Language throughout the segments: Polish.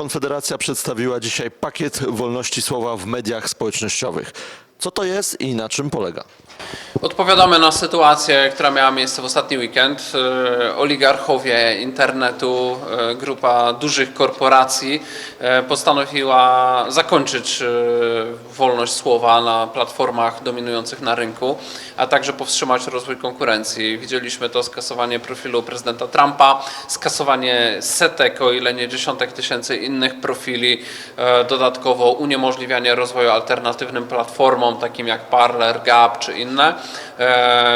Konfederacja przedstawiła dzisiaj pakiet wolności słowa w mediach społecznościowych. Co to jest i na czym polega? Odpowiadamy na sytuację, która miała miejsce w ostatni weekend. E, Oligarchowie internetu, e, grupa dużych korporacji e, postanowiła zakończyć wolność słowa na platformach dominujących na rynku, a także powstrzymać rozwój konkurencji. Widzieliśmy to skasowanie profilu prezydenta Trumpa, skasowanie setek, o ile nie dziesiątek tysięcy innych profili, dodatkowo uniemożliwianie rozwoju alternatywnym platformom, takim jak Parler, Gap czy inne,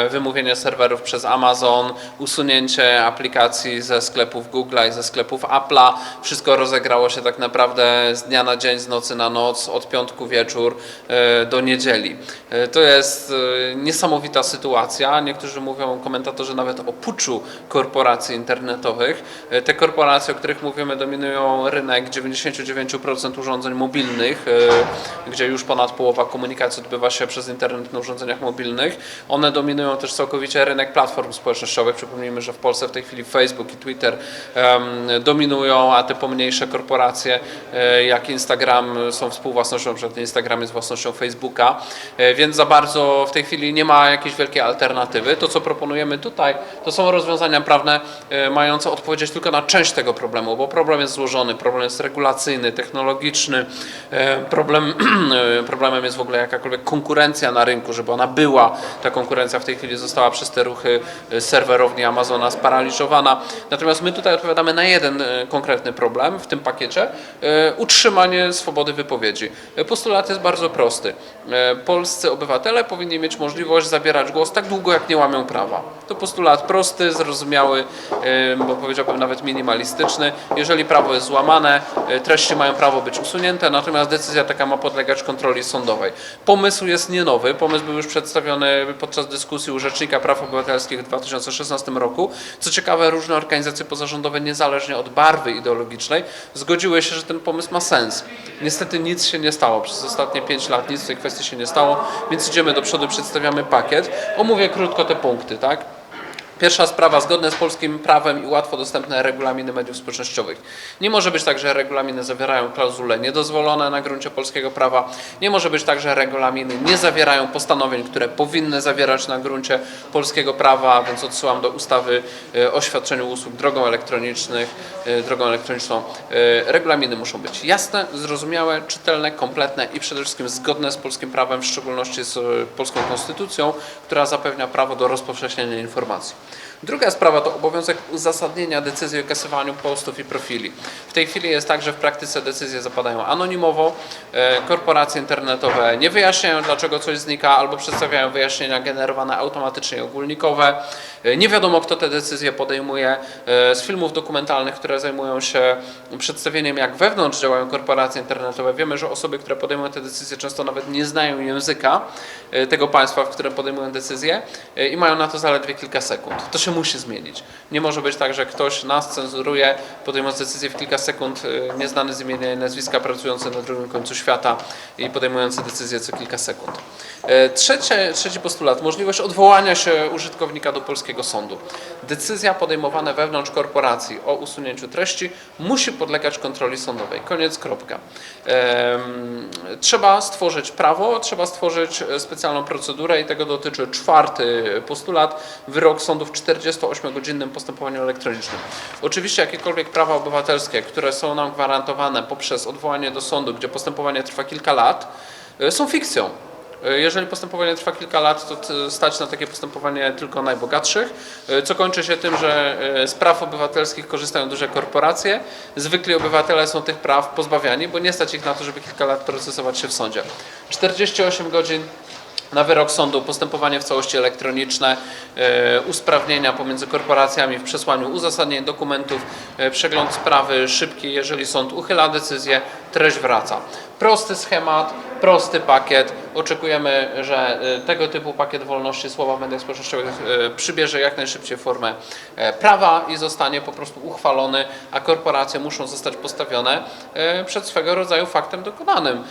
wymówienie serwerów przez Amazon, usunięcie aplikacji ze sklepów Google'a i ze sklepów Apple'a. Wszystko rozegrało się tak naprawdę z dnia na dzień, z nocy na noc, od piątku wieczór e, do niedzieli. E, To jest e, niesamowita sytuacja. Niektórzy mówią, komentatorzy nawet o puczu korporacji internetowych. E, Te korporacje, o których mówimy, dominują rynek 99% urządzeń mobilnych, e, gdzie już ponad połowa komunikacji odbywa się przez internet na urządzeniach mobilnych. One dominują też całkowicie rynek platform społecznościowych. Przypomnijmy, że w Polsce w tej chwili Facebook i Twitter dominują, a te pomniejsze korporacje e, jak Instagram są współwłasnością, na przykład Instagram jest własnością Facebooka, e, więc za bardzo w tej chwili nie ma jakiejś wielkiej alternatywy. To, co proponujemy tutaj, to są rozwiązania prawne e, mające odpowiedzieć tylko na część tego problemu, bo problem jest złożony, problem jest regulacyjny, technologiczny, problem, problemem jest w ogóle jakakolwiek konkurencja na rynku, żeby ona była. Ta konkurencja w tej chwili została przez te ruchy e, serwerowni Amazona sparaliżowana. Natomiast my tutaj odpowiadamy na jeden e, konkretny problem w tym pakiecie, e, utrzymanie swobody wypowiedzi. Postulat jest bardzo prosty. Polscy obywatele powinni mieć możliwość zabierać głos tak długo, jak nie łamią prawa. To postulat prosty, zrozumiały, bo powiedziałbym nawet minimalistyczny. Jeżeli prawo jest złamane, treści mają prawo być usunięte, natomiast decyzja taka ma podlegać kontroli sądowej. Pomysł jest nie nowy, pomysł był już przedstawiony podczas dyskusji u Rzecznika Praw Obywatelskich w 2016 roku. Co ciekawe, różne organizacje pozarządowe, niezależnie od barwy ideologicznej, zgodziły się, że ten pomysł ma sens. Niestety nic się nie stało. Przez ostatnie 5 lat nic w tej kwestii się nie stało, więc idziemy do przodu, przedstawiamy pakiet. Omówię krótko te punkty, tak? Pierwsza sprawa, zgodne z polskim prawem i łatwo dostępne regulaminy mediów społecznościowych. Nie może być tak, że regulaminy zawierają klauzule niedozwolone na gruncie polskiego prawa. Nie może być tak, że regulaminy nie zawierają postanowień, które powinny zawierać na gruncie polskiego prawa, więc odsyłam do ustawy e, o świadczeniu usług drogą elektronicznych, e, drogą elektroniczną. E, Regulaminy muszą być jasne, zrozumiałe, czytelne, kompletne i przede wszystkim zgodne z polskim prawem, w szczególności z polską konstytucją, która zapewnia prawo do rozpowszechniania informacji. Druga sprawa to obowiązek uzasadnienia decyzji o kasowaniu postów i profili. W tej chwili jest tak, że w praktyce decyzje zapadają anonimowo. E, Korporacje internetowe nie wyjaśniają, dlaczego coś znika, albo przedstawiają wyjaśnienia generowane automatycznie ogólnikowe. E, Nie wiadomo, kto te decyzje podejmuje. E, Z filmów dokumentalnych, które zajmują się przedstawieniem, jak wewnątrz działają korporacje internetowe, wiemy, że osoby, które podejmują te decyzje, często nawet nie znają języka tego państwa, w którym podejmują decyzje i mają na to zaledwie kilka sekund. To się musi zmienić. Nie może być tak, że ktoś nas cenzuruje, podejmując decyzję w kilka sekund, e, nieznany z imienia i nazwiska, pracujący na drugim końcu świata i podejmujący decyzję co kilka sekund. E, Trzecie, trzeci postulat, możliwość odwołania się użytkownika do polskiego sądu. Decyzja podejmowana wewnątrz korporacji o usunięciu treści musi podlegać kontroli sądowej. Koniec, kropka. Trzeba stworzyć prawo, trzeba stworzyć e, specjalną procedurę i tego dotyczy czwarty postulat, wyrok sądu w 48-godzinnym postępowaniu elektronicznym. Oczywiście jakiekolwiek prawa obywatelskie, które są nam gwarantowane poprzez odwołanie do sądu, gdzie postępowanie trwa kilka lat, e, są fikcją. E, Jeżeli postępowanie trwa kilka lat, to stać na takie postępowanie tylko najbogatszych, e, co kończy się tym, że z praw obywatelskich korzystają duże korporacje. Zwykli obywatele są tych praw pozbawiani, bo nie stać ich na to, żeby kilka lat procesować się w sądzie. 48 godzin na wyrok sądu, postępowanie w całości elektroniczne, e, usprawnienia pomiędzy korporacjami w przesłaniu uzasadnień dokumentów, e, przegląd sprawy szybki, jeżeli sąd uchyla decyzję, treść wraca. Prosty schemat, prosty pakiet. Oczekujemy, że e, tego typu pakiet wolności słowa w mediach społecznościowych e, przybierze jak najszybciej formę e, prawa i zostanie po prostu uchwalony, a korporacje muszą zostać postawione przed swego rodzaju faktem dokonanym.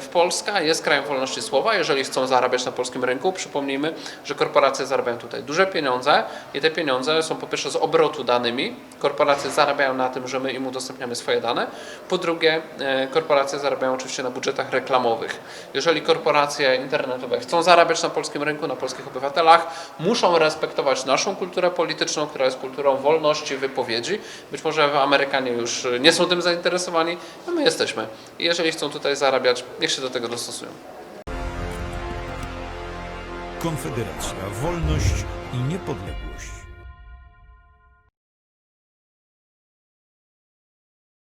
W Polska jest krajem wolności słowa. Jeżeli chcą zarabiać na polskim rynku, przypomnijmy, że korporacje zarabiają tutaj duże pieniądze i te pieniądze są po pierwsze z obrotu danymi. Korporacje zarabiają na tym, że my im udostępniamy swoje dane. Po drugie, korporacje zarabiają oczywiście na budżetach reklamowych. Jeżeli korporacje internetowe chcą zarabiać na polskim rynku, na polskich obywatelach, muszą respektować naszą kulturę polityczną, która jest kulturą wolności wypowiedzi. Być może Amerykanie już nie są tym zainteresowani, a my jesteśmy. I jeżeli chcą tutaj zarabiać, niech się do tego dostosują. Konfederacja, wolność i niepodległość.